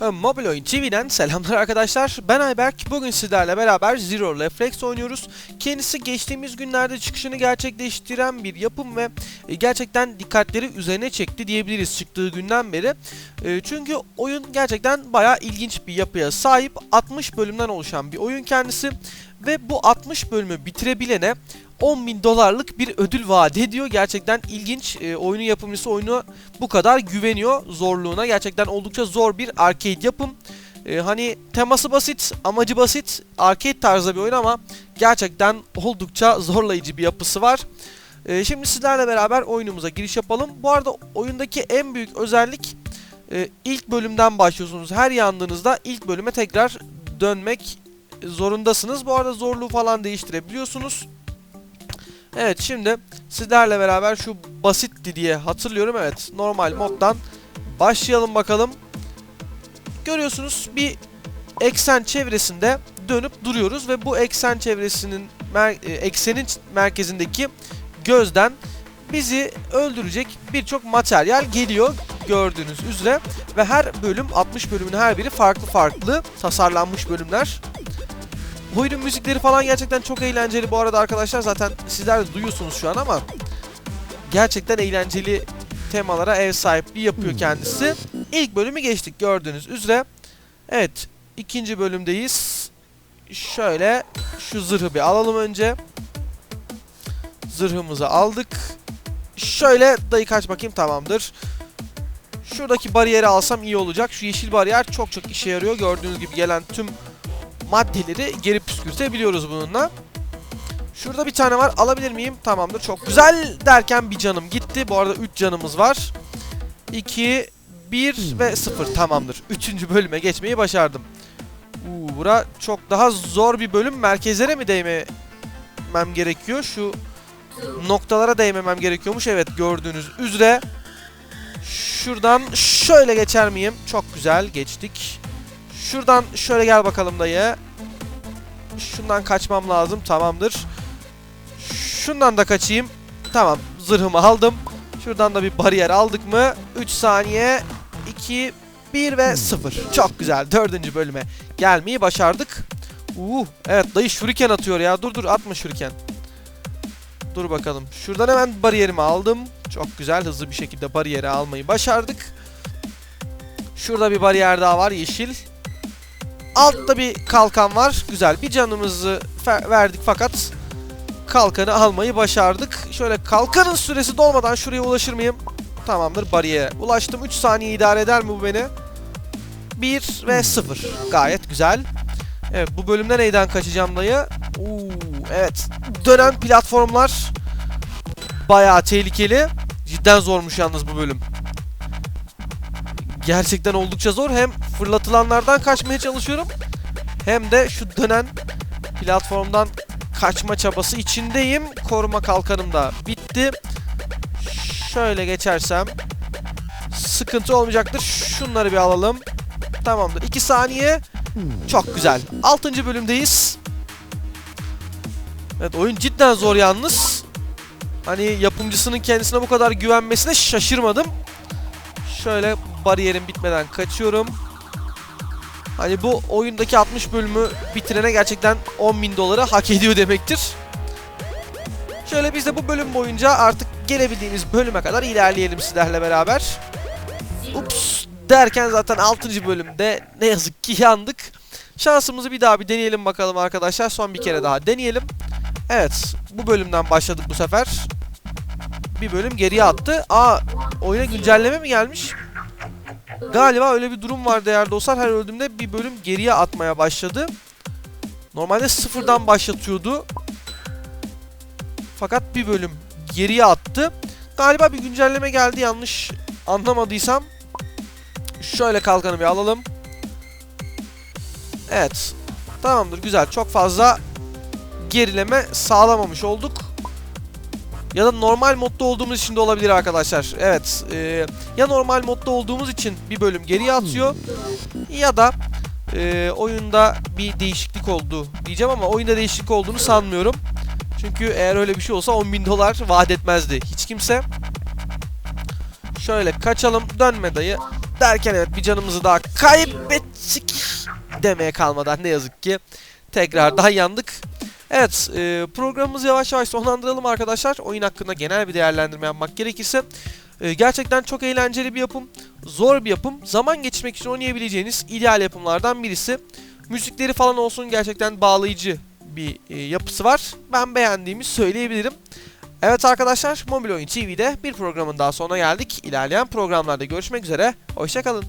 Ee, Mobil Oyun TV'den selamlar arkadaşlar. Ben Ayberk. Bugün sizlerle beraber Zero Reflex oynuyoruz. Kendisi geçtiğimiz günlerde çıkışını gerçekleştiren bir yapım ve e, gerçekten dikkatleri üzerine çekti diyebiliriz çıktığı günden beri. E, Çünkü oyun gerçekten bayağı ilginç bir yapıya sahip. 60 bölümden oluşan bir oyun kendisi ve bu 60 bölümü bitirebilene 10 bin dolarlık bir ödül vaat ediyor. Gerçekten ilginç. E, oyunun yapımcısı oyunu bu kadar güveniyor zorluğuna. Gerçekten oldukça zor bir arcade yapım. E, hani teması basit, amacı basit, arcade tarzı bir oyun ama gerçekten oldukça zorlayıcı bir yapısı var. E, şimdi sizlerle beraber oyunumuza giriş yapalım. Bu arada oyundaki en büyük özellik e, ilk bölümden başlıyorsunuz. Her yandığınızda ilk bölüme tekrar dönmek zorundasınız. Bu arada zorluğu falan değiştirebiliyorsunuz. Evet şimdi sizlerle beraber şu basitti diye hatırlıyorum. Evet normal moddan başlayalım bakalım. Görüyorsunuz bir eksen çevresinde dönüp duruyoruz ve bu eksen çevresinin mer- e, eksenin merkezindeki gözden bizi öldürecek birçok materyal geliyor gördüğünüz üzere ve her bölüm 60 bölümün her biri farklı farklı tasarlanmış bölümler. Oyunun müzikleri falan gerçekten çok eğlenceli bu arada arkadaşlar zaten sizler de duyuyorsunuz şu an ama gerçekten eğlenceli temalara ev sahipliği yapıyor kendisi. İlk bölümü geçtik gördüğünüz üzere. Evet ikinci bölümdeyiz. Şöyle şu zırhı bir alalım önce. Zırhımızı aldık. Şöyle dayı kaç bakayım tamamdır. Şuradaki bariyeri alsam iyi olacak. Şu yeşil bariyer çok çok işe yarıyor. Gördüğünüz gibi gelen tüm maddeleri geri püskürtebiliyoruz bununla. Şurada bir tane var. Alabilir miyim? Tamamdır. Çok güzel derken bir canım gitti. Bu arada 3 canımız var. 2, 1 ve 0. Tamamdır. 3. bölüme geçmeyi başardım. Uuu bura çok daha zor bir bölüm. Merkezlere mi değmemem gerekiyor? Şu noktalara değmemem gerekiyormuş. Evet gördüğünüz üzere. Şuradan şöyle geçer miyim? Çok güzel geçtik. Şuradan şöyle gel bakalım dayı. Şundan kaçmam lazım. Tamamdır. Şundan da kaçayım. Tamam. Zırhımı aldım. Şuradan da bir bariyer aldık mı? 3 saniye. 2, 1 ve 0. Çok güzel. Dördüncü bölüme gelmeyi başardık. Uh, evet dayı şuriken atıyor ya. Dur dur atma şuriken. Dur bakalım. Şuradan hemen bariyerimi aldım. Çok güzel. Hızlı bir şekilde bariyeri almayı başardık. Şurada bir bariyer daha var. Yeşil. Altta bir kalkan var. Güzel. Bir canımızı verdik fakat kalkanı almayı başardık. Şöyle kalkanın süresi dolmadan şuraya ulaşır mıyım? Tamamdır bariyere ulaştım. 3 saniye idare eder mi bu beni? 1 ve 0. Gayet güzel. Evet bu bölümde neyden kaçacağım dayı? Uuu evet. Dönen platformlar bayağı tehlikeli. Cidden zormuş yalnız bu bölüm. Gerçekten oldukça zor. Hem fırlatılanlardan kaçmaya çalışıyorum. Hem de şu dönen platformdan kaçma çabası içindeyim. Koruma kalkanım da bitti. Şöyle geçersem sıkıntı olmayacaktır. Şunları bir alalım. Tamamdır. 2 saniye. Çok güzel. 6. bölümdeyiz. Evet oyun cidden zor yalnız. Hani yapımcısının kendisine bu kadar güvenmesine şaşırmadım. Şöyle bariyerim bitmeden kaçıyorum. Hani bu oyundaki 60 bölümü bitirene gerçekten 10.000 doları hak ediyor demektir. Şöyle biz de bu bölüm boyunca artık gelebildiğimiz bölüme kadar ilerleyelim sizlerle beraber. Ups derken zaten 6. bölümde ne yazık ki yandık. Şansımızı bir daha bir deneyelim bakalım arkadaşlar. Son bir kere daha deneyelim. Evet bu bölümden başladık bu sefer. Bir bölüm geriye attı. Aa oyuna güncelleme mi gelmiş? Galiba öyle bir durum var değerli dostlar. Her öldüğümde bir bölüm geriye atmaya başladı. Normalde sıfırdan başlatıyordu. Fakat bir bölüm geriye attı. Galiba bir güncelleme geldi yanlış anlamadıysam. Şöyle kalkanı bir alalım. Evet. Tamamdır güzel. Çok fazla gerileme sağlamamış olduk. Ya da normal modda olduğumuz için de olabilir arkadaşlar. Evet. E, ya normal modda olduğumuz için bir bölüm geriye atıyor. Ya da e, oyunda bir değişiklik oldu diyeceğim ama oyunda değişiklik olduğunu sanmıyorum. Çünkü eğer öyle bir şey olsa 10.000 dolar vaat etmezdi hiç kimse. Şöyle kaçalım. Dönme dayı. Derken evet bir canımızı daha kaybettik demeye kalmadan ne yazık ki tekrardan yandık. Evet e, programımızı yavaş yavaş sonlandıralım arkadaşlar. Oyun hakkında genel bir değerlendirme yapmak gerekirse. e, gerçekten çok eğlenceli bir yapım. Zor bir yapım. Zaman geçirmek için oynayabileceğiniz ideal yapımlardan birisi. Müzikleri falan olsun gerçekten bağlayıcı bir e, yapısı var. Ben beğendiğimi söyleyebilirim. Evet arkadaşlar Mobil Oyun TV'de bir programın daha sonuna geldik. İlerleyen programlarda görüşmek üzere. Hoşçakalın.